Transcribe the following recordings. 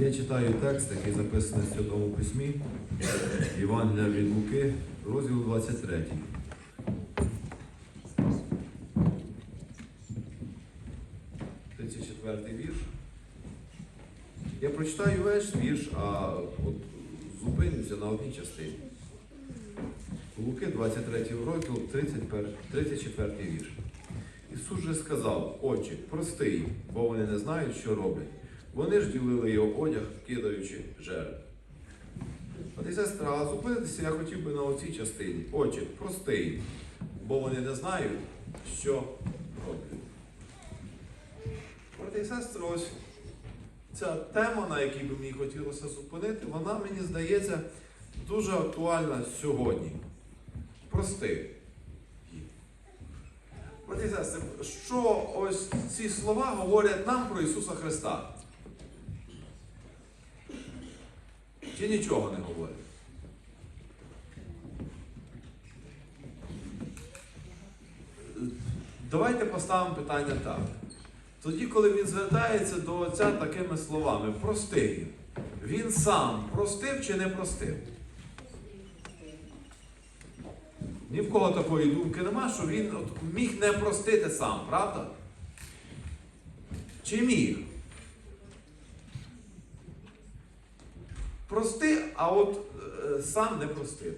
Я читаю текст, який записаний в Святому Письмі, Євангелія від Луки, розділ 23. Тридцять четвертий вірш. Я прочитаю весь вірш, а от зупинюся на одній частині. Луки 23 розділ, 34 вірш. Ісус же сказав, отче, прости їм, бо вони не знають, що роблять. Вони ж ділили його одяг, кидаючи жереб. От сестра, а зупинитися я хотів би на оцій частині. Отче, прости їм, бо вони не знають, що роблять. Брати і сестри, ось ця тема, на якій би мені хотілося зупинити, вона мені здається дуже актуальна сьогодні. Прости. Брати і сестри, що ось ці слова говорять нам про Ісуса Христа? Чи нічого не говорять? Давайте поставимо питання так. Тоді, коли він звертається до Отця такими словами, прости він сам простив чи не простив? Ні в кого такої думки нема, що він от міг не простити сам, правда? Чи міг? Прости, а от е, сам не простив.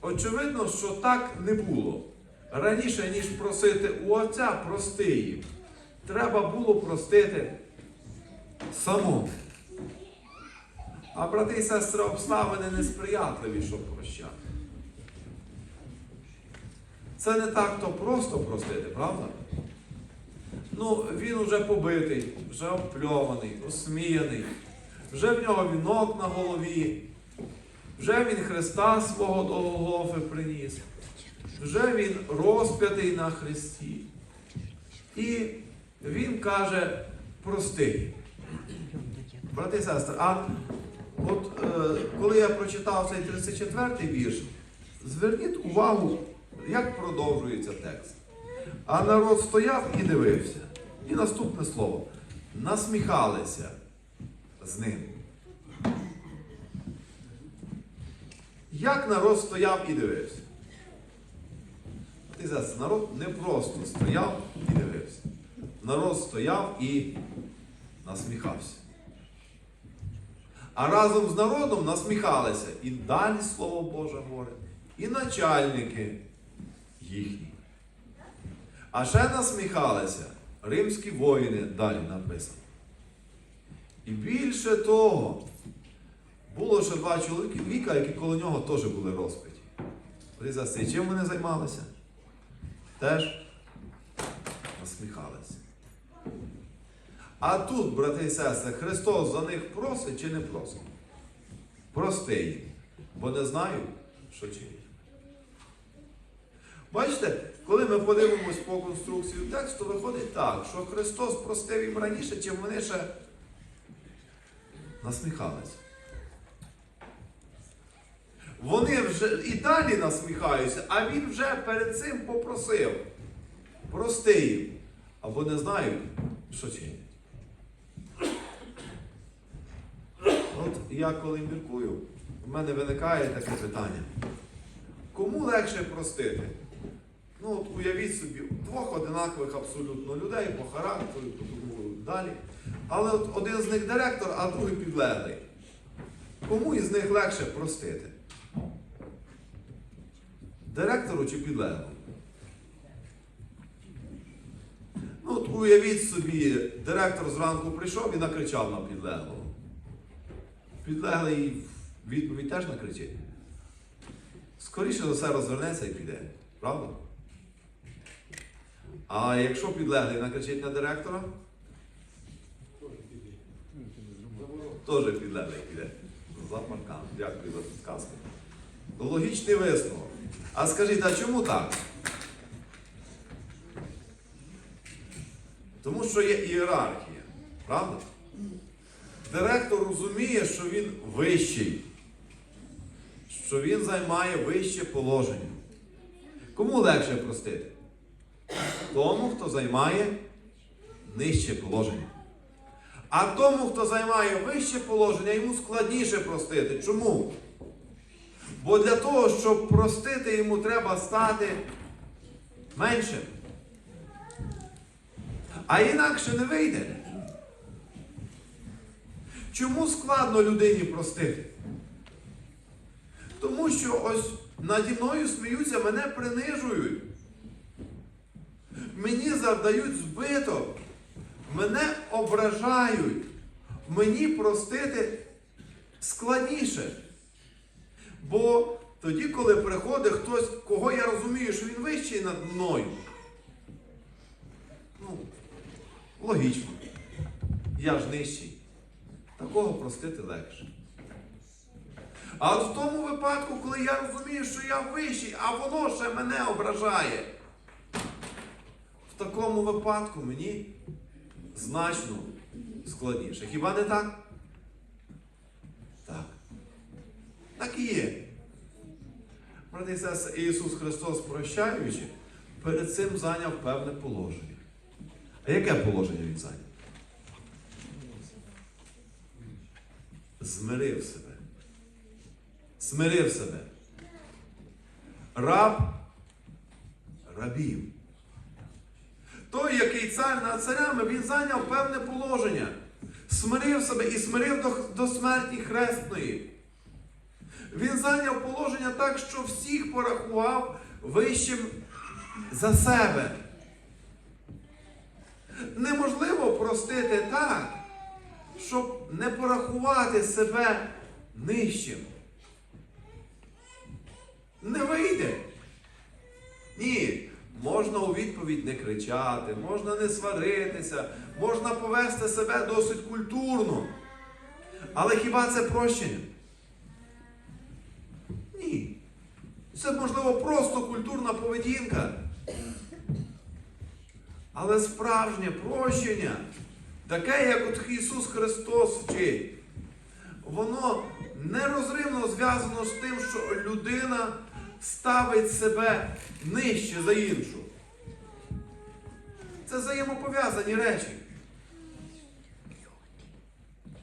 Очевидно, що так не було. Раніше, ніж просити у Отця, прости їм. Треба було простити самому. А брати і сестри, обставини несприятливі, щоб прощати. Це не так то просто простити, правда? Ну, він уже побитий, вже обпльований, осміяний, вже в нього вінок на голові, вже він Христа свого до Голгофи приніс, вже він розп'ятий на Христі. І він каже, прости. Брати і сестри, а от е, коли я прочитав цей 34-й вірш, зверніть увагу, як продовжується текст. А народ стояв і дивився. І наступне слово. Насміхалися з ним. Як народ стояв і дивився? Ти зараз, народ не просто стояв і дивився. Народ стояв і насміхався. А разом з народом насміхалися і далі Слово Боже говорить, і начальники їхні. А ще насміхалися римські воїни, далі написано. І більше того, було ще два чоловіка, які коло нього теж були розпиті. Призаси, чим вони займалися? Теж насміхалися. А тут, брати і сестри, Христос за них просить чи не просить? Прости їм, бо не знають, що чинять. Бачите, коли ми подивимось по конструкцію тексту, виходить так, що Христос простив їм раніше, чим вони ще насміхалися. Вони вже і далі насміхаються, а він вже перед цим попросив. Прости їм, або не знають, що чинять. От я коли міркую, в мене виникає таке питання. Кому легше простити? Ну, от уявіть собі, двох одинакових абсолютно людей по характеру, по тому далі. Але от один з них директор, а другий підлеглий. Кому із них легше простити? Директору чи підлеглому? Ну, от уявіть собі, директор зранку прийшов і накричав на підлеглого. Підлеглий відповідь теж накричить. Скоріше за все розвернеться і піде. Правда? А якщо підлеглий накричить на директора, теж підлеглий піде. За паркан. Дякую за підказку. Логічний висновок. А скажіть, а чому так? Тому що є ієрархія. Правда? Директор розуміє, що він вищий, що він займає вище положення. Кому легше простити? Тому, хто займає нижче положення. А тому, хто займає вище положення, йому складніше простити. Чому? Бо для того, щоб простити, йому треба стати меншим. А інакше не вийде. Чому складно людині простити? Тому що ось наді мною сміються, мене принижують. Мені завдають збиток, мене ображають. Мені простити складніше. Бо тоді, коли приходить хтось, кого я розумію, що він вищий над мною, ну, логічно. Я ж нижчий. Такого простити легше. А в тому випадку, коли я розумію, що я вищий, а воно ще мене ображає, в такому випадку мені значно складніше. Хіба не так? Так. Так і є. Брати і сестри, Ісус Христос, прощаючи, перед цим зайняв певне положення. А яке положення Він зайняв? Змирив себе. Смирив себе. Раб рабів. Той, який цар над царями, він зайняв певне положення. Смирив себе і смирив до, до смерті хрестної. Він зайняв положення так, що всіх порахував вищим за себе. Неможливо простити так, щоб не порахувати себе нижчим. Не вийде. Ні. Можна у відповідь не кричати, можна не сваритися, можна повести себе досить культурно. Але хіба це прощення? Ні. Це, можливо, просто культурна поведінка. Але справжнє прощення, таке, як от Ісус Христос вчить, воно нерозривно зв'язано з тим, що людина ставить себе нижче за іншу. Це взаємопов'язані речі.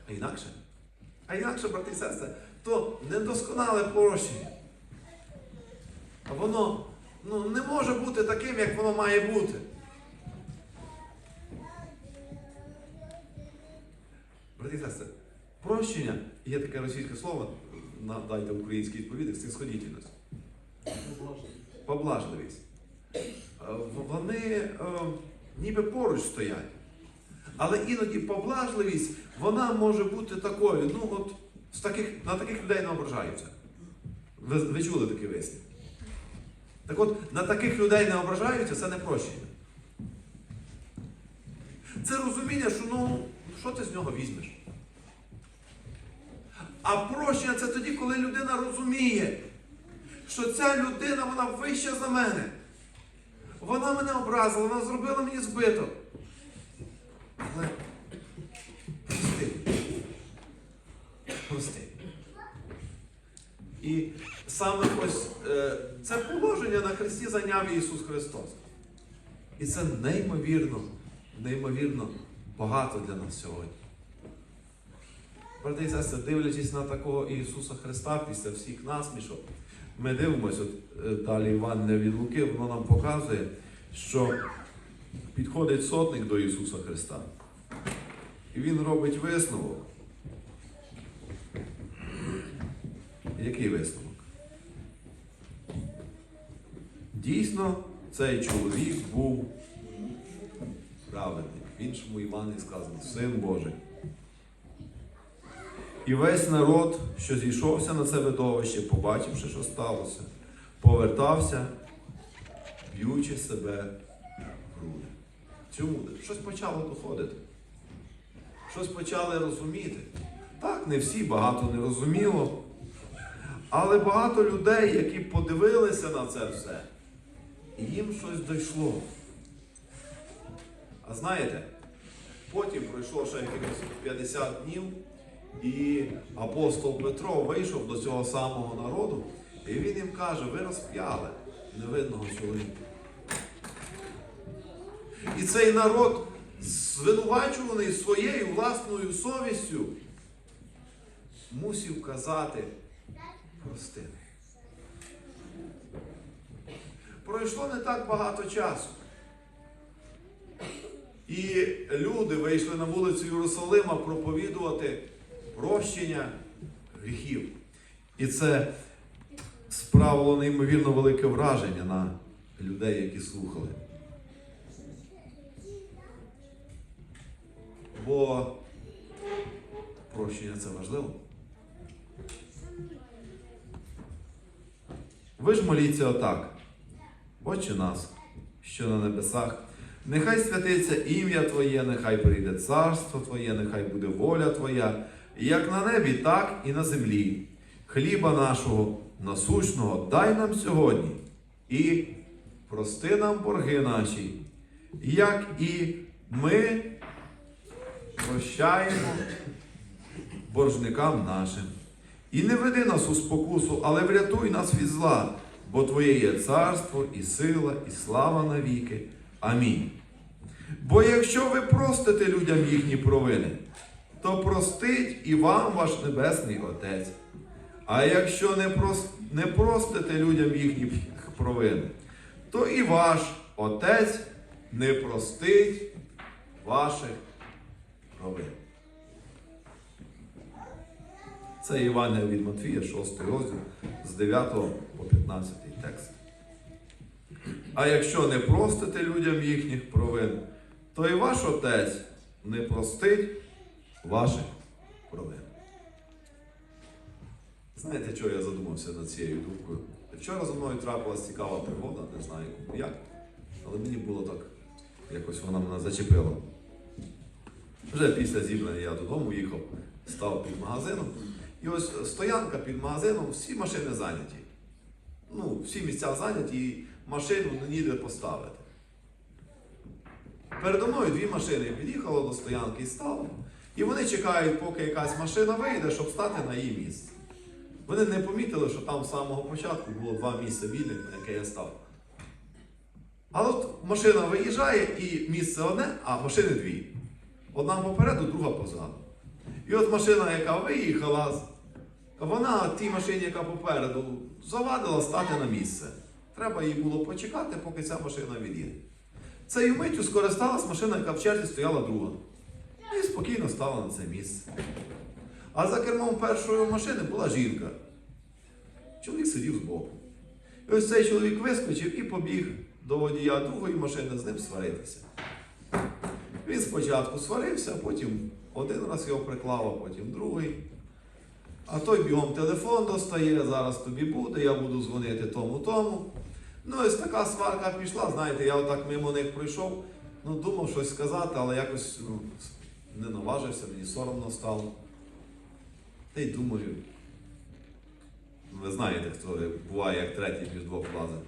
А інакше? А інакше, брати і сестри, то недосконале прощення. А воно ну, не може бути таким, як воно має бути. Брати і сестри, прощення, є таке російське слово, дайте український відповідник, снисходительність. Поблажливість. Е, Вони е, ніби поруч стоять. Але іноді поблажливість, вона може бути такою, ну от з таких, на таких людей не ображаються. Ви, ви чули такий вислів? Так от, на таких людей не ображаються, це не прощення. Це розуміння, що ну, що ти з нього візьмеш? А прощення це тоді, коли людина розуміє, що ця людина вона вища за мене. Вона мене образила, вона зробила мені збиток. Але прости. Прости. І саме ось е, це положення на Христі зайняв Ісус Христос. І це неймовірно, неймовірно багато для нас сьогодні. Брати і сестри, дивлячись на такого Ісуса Христа після всіх насмішок, ми дивимося, е, далі Іван від Луки, воно нам показує, що підходить сотник до Ісуса Христа. І Він робить висновок. Який висновок? Дійсно, цей чоловік був праведний. В іншому Івані сказано, Син Божий. І весь народ, що зійшовся на це видовище, побачивши, що сталося, повертався, б'ючи себе в груди. Чому? Щось почало доходити. Щось почали розуміти. Так, не всі, багато не розуміло. Але багато людей, які подивилися на це все, і їм щось дійшло. А знаєте, потім пройшло ще якихось 50 днів, і апостол Петро вийшов до цього самого народу, і він їм каже, ви розп'яли невинного чоловіка. І цей народ звинувачуваний своєю власною совістю, мусив казати прости. Пройшло не так багато часу. І люди вийшли на вулицю Єрусалима проповідувати прощення гріхів. І це справило неймовірно велике враження на людей, які слухали. Бо прощення це важливо. Ви ж моліться отак. Отче нас, що на небесах, нехай святиться ім'я Твоє, нехай прийде царство Твоє, нехай буде воля Твоя, як на небі, так і на землі. Хліба нашого насущного дай нам сьогодні і прости нам борги наші, як і ми прощаємо боржникам нашим. І не веди нас у спокусу, але врятуй нас від зла, бо Твоє є царство, і сила, і слава навіки. Амінь. Бо якщо ви простите людям їхні провини, то простить і вам ваш Небесний Отець. А якщо не, прос... не простите людям їхні провини, то і ваш Отець не простить ваших провин. Це Івана від Матвія, 6 розділ з 9 по 15 текст. А якщо не простите людям їхніх провин, то і ваш Отець не простить ваших провин. Знаєте, чого я задумався над цією думкою? Вчора за мною трапилась цікава пригода, не знаю як, але мені було так, якось вона мене зачепила. Вже після зібрання я додому їхав, став під магазином. І ось стоянка під магазином, всі машини зайняті. Ну, всі місця зайняті, і машину ніде поставити. Передо мною дві машини під'їхало до стоянки і стало. І вони чекають, поки якась машина вийде, щоб стати на її місце. Вони не помітили, що там з самого початку було два місця вільних, на яке я став. Але от машина виїжджає і місце одне, а машини дві. Одна попереду, друга позаду. І от машина, яка виїхала, вона тій машині, яка попереду, завадила стати на місце. Треба їй було почекати, поки ця машина від'їде. Цією миттю скористалась машина, яка в черзі стояла друга. І спокійно стала на це місце. А за кермом першої машини була жінка. Чоловік сидів збоку. І ось цей чоловік вискочив і побіг до водія другої машини з ним сваритися. Він спочатку сварився, а потім один раз його приклав, а потім другий. А той бігом телефон достає, зараз тобі буде, я буду дзвонити тому тому. Ну, ось така сварка пішла, знаєте, я отак мимо них пройшов, ну, думав щось сказати, але якось ну, не наважився, мені соромно стало. Та й думаю, ви знаєте, хто буває як третій між двох влазить.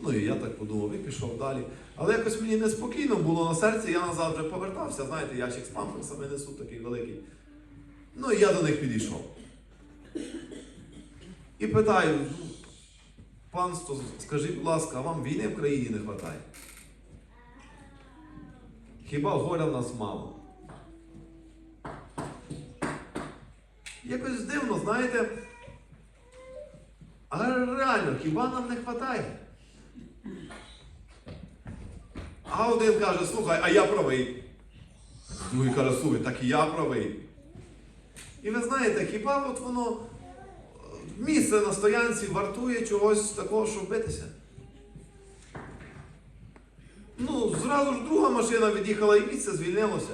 Ну і я так подумав і пішов далі. Але якось мені неспокійно було на серці, я назад вже повертався, знаєте, ящик з памперсами несу такий великий. Ну і я до них підійшов. І питаю, ну, панство, скажіть, будь ласка, а вам війни в країні не вистачає? Хіба горя в нас мало? Якось дивно, знаєте. Але реально, хіба нам не вистачає? А один каже, слухай, а я правий. Другий каже, слухай, так і я правий. І ви знаєте, хіба от воно е, місце на стоянці вартує чогось такого, щоб битися? Ну, зразу ж друга машина від'їхала і місце звільнилося.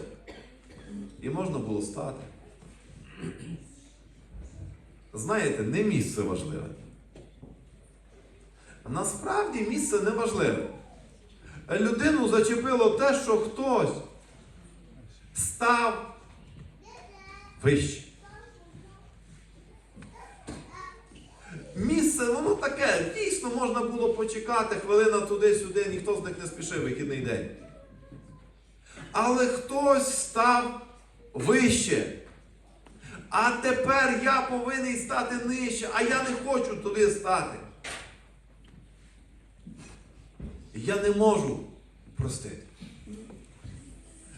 І можна було стати. Знаєте, не місце важливе. Насправді місце не важливе. Людину зачепило те, що хтось став вище. Місце, воно таке, дійсно можна було почекати хвилина туди-сюди, ніхто з них не спішив вихідний день. Але хтось став вище. А тепер я повинен стати нижче, а я не хочу туди стати. Я не можу простити.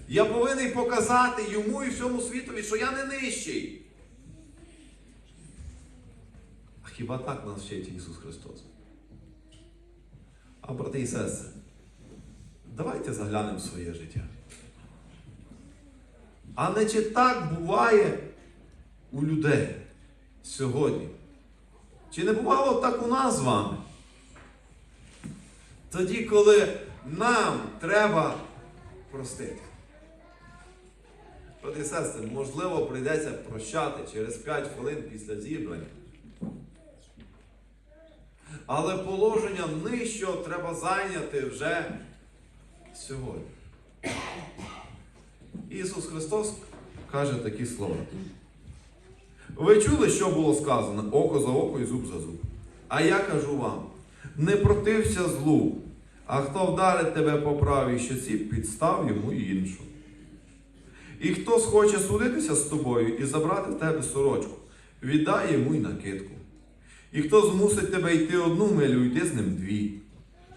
Я повинен показати йому і всьому світові, що я не нижчий. А хіба так нас вчить Ісус Христос? А брати і сестри, давайте заглянемо в своє життя. А не чи так буває у людей сьогодні? Чи не бувало так у нас з вами? Тоді, коли нам треба простити. Брати і сестри, можливо, прийдеться прощати через 5 хвилин після зібрання. Але положення нижчого треба зайняти вже сьогодні. Ісус Христос каже такі слова. Ви чули, що було сказано око за око і зуб за зуб. А я кажу вам: не протився злу, а хто вдарить тебе по правій щоці, підстав йому іншу. І хто схоче судитися з тобою і забрати в тебе сорочку, віддай йому й накидку. І хто змусить тебе йти одну милю, йди з ним дві.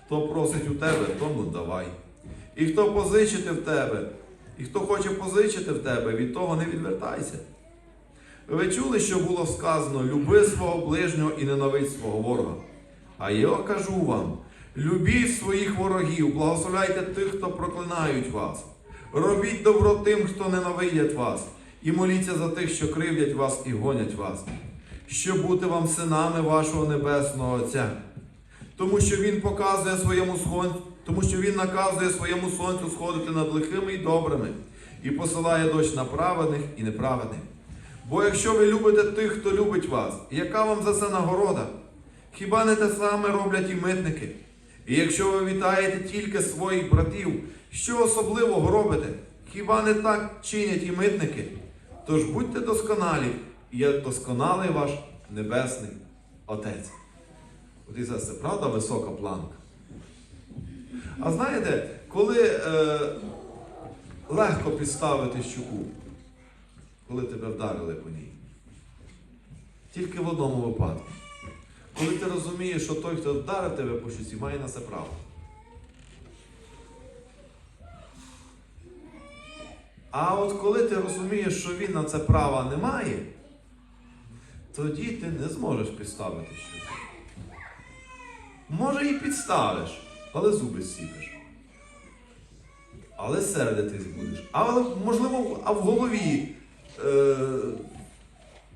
Хто просить у тебе, тому давай. І хто позичити в тебе, і хто хоче позичити в тебе, від того не відвертайся. Ви чули, що було сказано: люби свого ближнього і ненавидь свого ворога. А я кажу вам: любіть своїх ворогів, благословляйте тих, хто проклинають вас. Робіть добро тим, хто ненавидять вас, і моліться за тих, що кривдять вас і гонять вас, щоб бути вам синами вашого небесного Отця. Тому що Він показує своєму сонцю, тому що Він наказує своєму сонцю сходити над лихими і добрими, і посилає дощ на праведних і неправедних. Бо якщо ви любите тих, хто любить вас, яка вам за це нагорода? Хіба не те саме роблять і митники? І якщо ви вітаєте тільки своїх братів, що особливого робите? Хіба не так чинять і митники? Тож будьте досконалі, як досконалий ваш Небесний Отець. От і це правда висока планка. А знаєте, коли е, легко підставити щуку, коли тебе вдарили по ній? Тільки в одному випадку. Коли ти розумієш, що той, хто вдарив тебе по щуці, має на це право. А от коли ти розумієш, що він на це права не має, тоді ти не зможеш підставити щось. Може і підставиш, але зуби сіпиш. Але сердитись будеш. Але, можливо, а в голові е,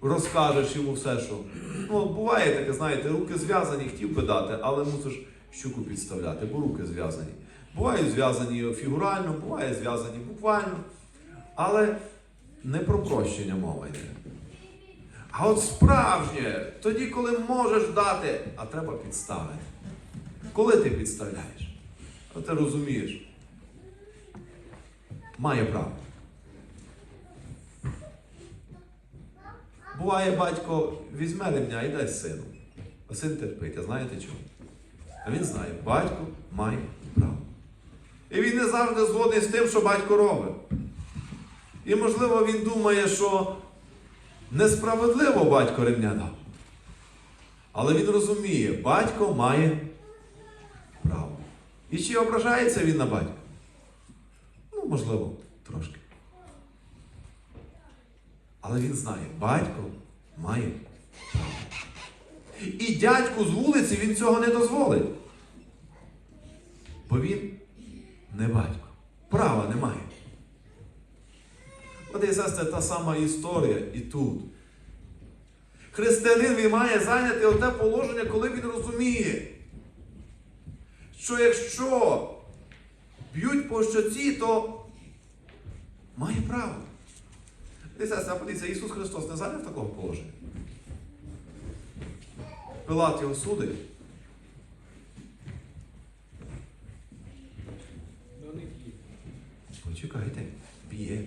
розкажеш йому все, що. Ну, буває таке, знаєте, руки зв'язані, хотів би дати, але мусиш щуку підставляти, бо руки зв'язані. Бувають зв'язані фігурально, буває зв'язані буквально. Але не про прощення мова йде. А от справжнє, тоді, коли можеш дати, а треба підставити. Коли ти підставляєш, то ти розумієш, має право. Буває, батько візьме ремня і дасть сину. А син терпить, а знаєте чому? А він знає, батько має право. І він не завжди згодний з тим, що батько робить. І, можливо, він думає, що несправедливо батько ремня дав. Але він розуміє, батько має право. І чи ображається він на батька? Ну, можливо, трошки. Але він знає, батько має право. І дядьку з вулиці він цього не дозволить. Бо він не батько. Права немає. От і сестри, та сама історія і тут. Християнин він має зайняти одне положення, коли він розуміє, що якщо б'ють по щоці, то має право. Сестра, подивіться, Ісус Христос не зайняв такого положення. Пилат його судить. Почекайте, б'є.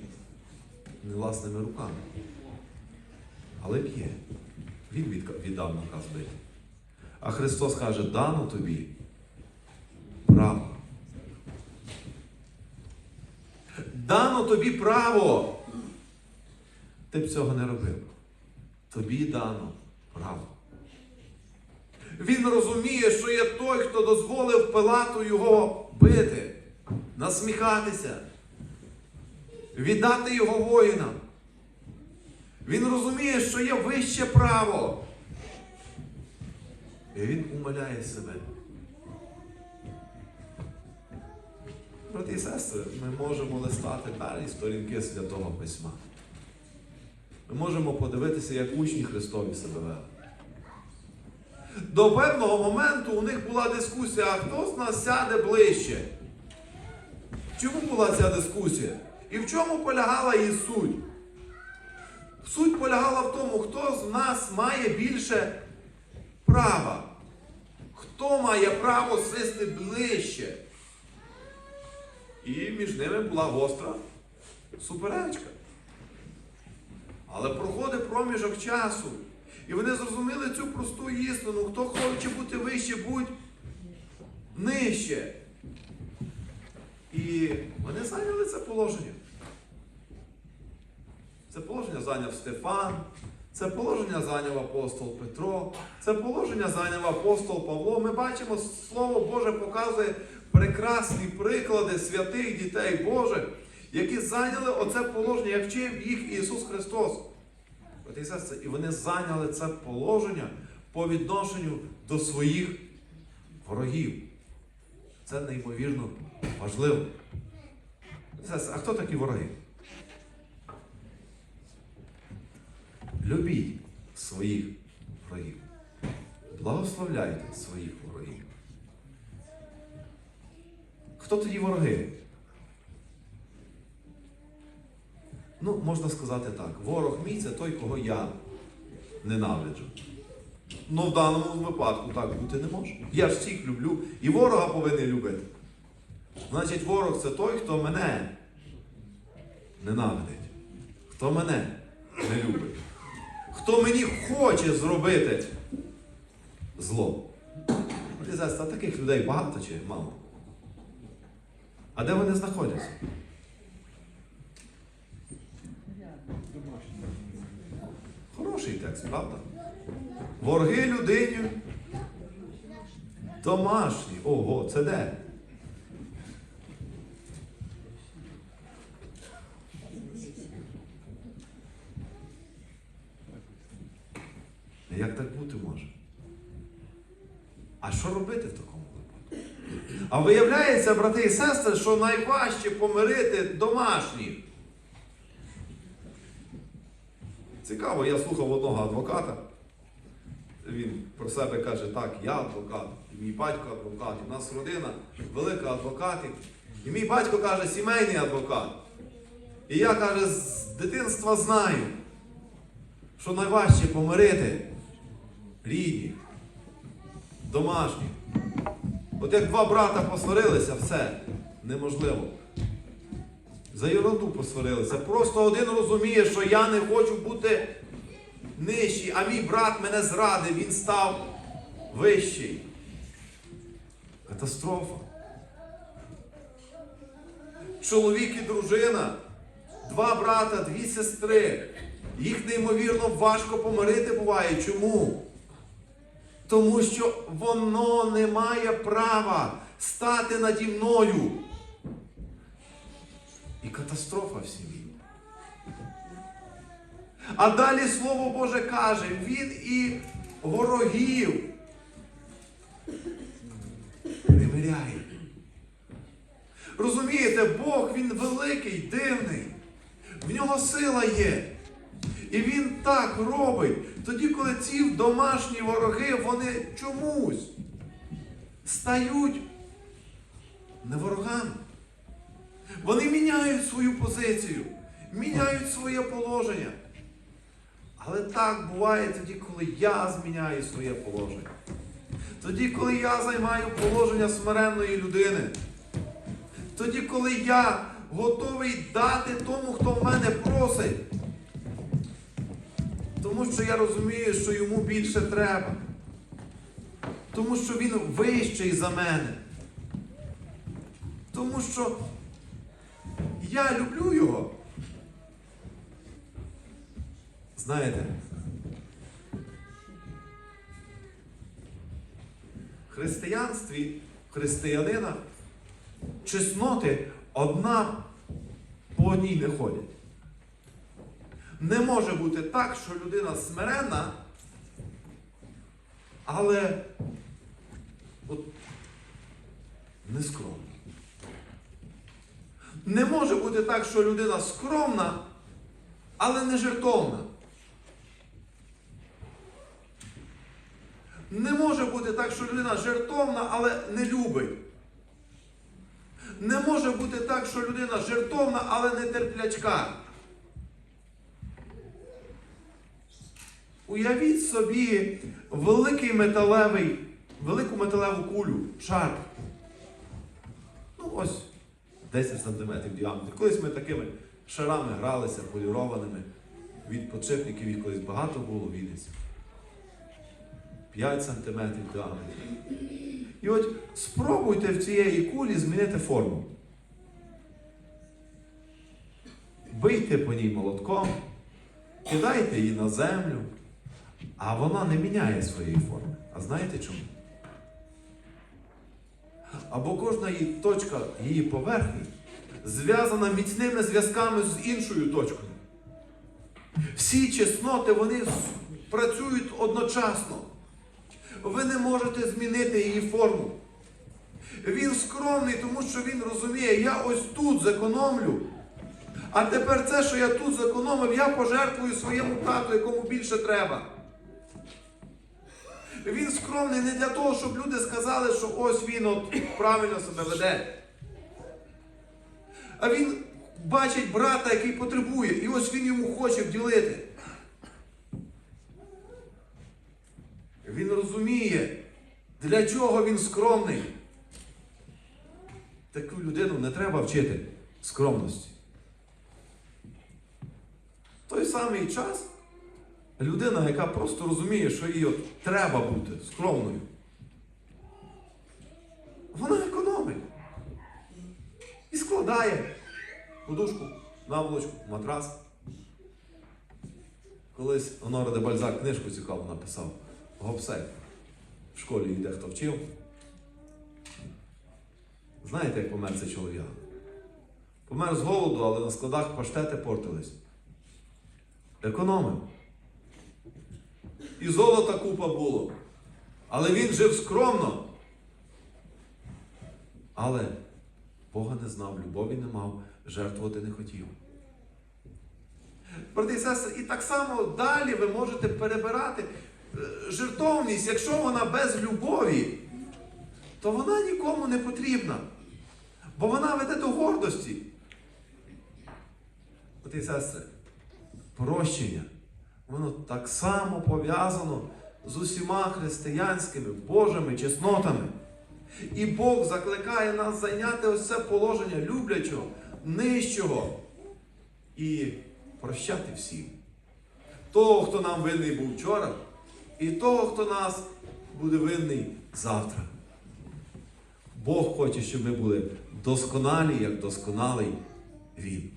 Не власними руками. Але б'є. Він віддав наказ бити. А Христос каже, дано тобі право. Дано тобі право. Ти б цього не робив. Тобі дано право. Він розуміє, що є той, хто дозволив Пилату його бити, насміхатися. віддати його воїнам. Він розуміє, що є вище право. І він умиляє себе. Брати і сестри, ми можемо листати далі сторінки Святого Письма. Ми можемо подивитися, як учні Христові себе вели. До певного моменту у них була дискусія, а хто з нас сяде ближче? Чому була ця дискусія? І в чому полягала її суть? Суть полягала в тому, хто з нас має більше права. Хто має право сісти ближче? І між ними була гостра суперечка. Але проходить проміжок часу. І вони зрозуміли цю просту істину. Хто хоче бути вище, будь нижче. І вони зайняли це положення. Це положення зайняв Стефан, це положення зайняв апостол Петро, це положення зайняв апостол Павло. Ми бачимо, Слово Боже показує прекрасні приклади святих дітей Божих, які зайняли оце положення, як вчив їх Ісус Христос. Брати і сестри, І вони зайняли це положення по відношенню до своїх ворогів. Це неймовірно важливо. Сестри, А хто такі вороги? Любіть своїх ворогів. Благословляйте своїх ворогів. Хто тоді вороги? Ну, можна сказати так, ворог мій це той, кого я ненавиджу. Ну, в даному випадку так бути не може. Я ж всіх люблю і ворога повинен любити. Значить, ворог це той, хто мене ненавидить, хто мене не любить, хто мені хоче зробити зло. А таких людей багато чи мало? А де вони знаходяться? Хороший текст, правда? Ворги людині. Домашні. Ого, це де? Як так бути може? А що робити в такому випадку? А виявляється, брати і сестри, що найважче помирити домашніх. Цікаво, я слухав одного адвоката. Він про себе каже, так, я адвокат, і мій батько адвокат, і в нас родина велика адвокатів. І мій батько каже, сімейний адвокат. І я каже, з дитинства знаю, що найважче помирити рідні, домашні. От як два брата посварилися, все неможливо. За ерунду посварилися. Просто один розуміє, що я не хочу бути нижчий, а мій брат мене зрадив, він став вищий. Катастрофа. Чоловік і дружина, два брата, дві сестри. Їх неймовірно важко помирити буває. Чому? Тому що воно не має права стати наді мною. І катастрофа в сім'ї. А далі Слово Боже каже, він і ворогів примиряє. Розумієте, Бог він великий, дивний. В нього сила є. І він так робить. Тоді, коли ці домашні вороги, вони чомусь стають не ворогами. Вони міняють свою позицію, міняють своє положення. Але так буває тоді, коли я зміняю своє положення. Тоді, коли я займаю положення смиренної людини. Тоді, коли я готовий дати тому, хто в мене просить. Тому що я розумію, що йому більше треба. Тому що він вищий за мене. Тому що я люблю його. Знаєте, в християнстві, християнина чесноти одна по по ній не ходять. Не може бути так, що людина смиренна, але от, не скромна. Не може бути так, що людина скромна, але не жертовна. Не може бути так, що людина жертовна, але не любить. Не може бути так, що людина жертовна, але не терплячка. Уявіть собі великий металевий, велику металеву кулю, шар. Ну, ось 10 см діаметр. Колись ми такими шарами гралися, полірованими. Від подшипників їх колись багато було в Вінниці. 5 см діаметр. І от спробуйте в цієї кулі змінити форму. Бийте по ній молотком, кидайте її на землю, а вона не міняє своєї форми. А знаєте чому? Або кожна її точка її поверхні зв'язана міцними зв'язками з іншою точкою. Всі чесноти вони працюють одночасно. Ви не можете змінити її форму. Він скромний, тому що він розуміє, я ось тут зекономлю. А тепер це, що я тут зекономив, я пожертвую своєму брату, якому більше треба. Він скромний не для того, щоб люди сказали, що ось він от правильно себе веде. А він бачить брата, який потребує, і ось він йому хоче вділити. Він розуміє, для чого він скромний. Таку людину не треба вчити скромності. В той самий час людина, яка просто розуміє, що їй от треба бути скромною, вона економить. І складає подушку, наволочку, матрас. Колись Оноре де Бальзак книжку цікаву написав. Гопсек. В школі їх дехто вчив. Знаєте, як помер цей чоловік? Помер з голоду, але на складах паштети портились. Економив. І золота купа було. Але він жив скромно. Але Бога не знав, любові не мав, жертвувати не хотів. Брати і сестри, і так само далі ви можете перебирати е, жертовність, якщо вона без любові, то вона нікому не потрібна. Бо вона веде до гордості. Брати і сестри, прощення, воно так само пов'язано з усіма християнськими Божими чеснотами. І Бог закликає нас зайняти ось це положення люблячого, нижчого і прощати всім. Того, хто нам винний був вчора, і того, хто нас буде винний завтра. Бог хоче, щоб ми були досконалі, як досконалий Він.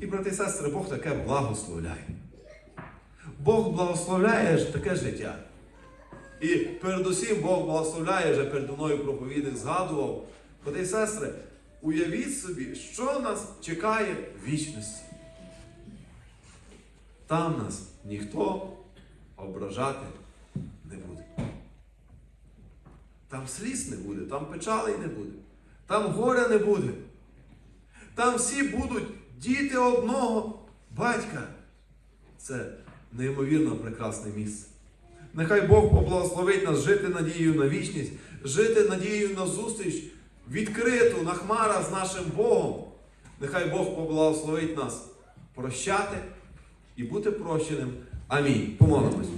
І, брати і сестри, Бог таке благословляє. Бог благословляє таке життя. І передусім Бог благословляє, вже передо мною проповідник згадував. Брати і сестри, уявіть собі, що нас чекає в вічності. Там нас ніхто ображати не буде. Там сліз не буде, там печалей не буде, там горя не буде. Там всі будуть діти одного батька. Це неймовірно прекрасне місце. Нехай Бог поблагословить нас жити надією на вічність, жити надією на зустріч відкриту на хмарах з нашим Богом. Нехай Бог поблагословить нас прощати і бути прощеним. Амінь. Помолимось.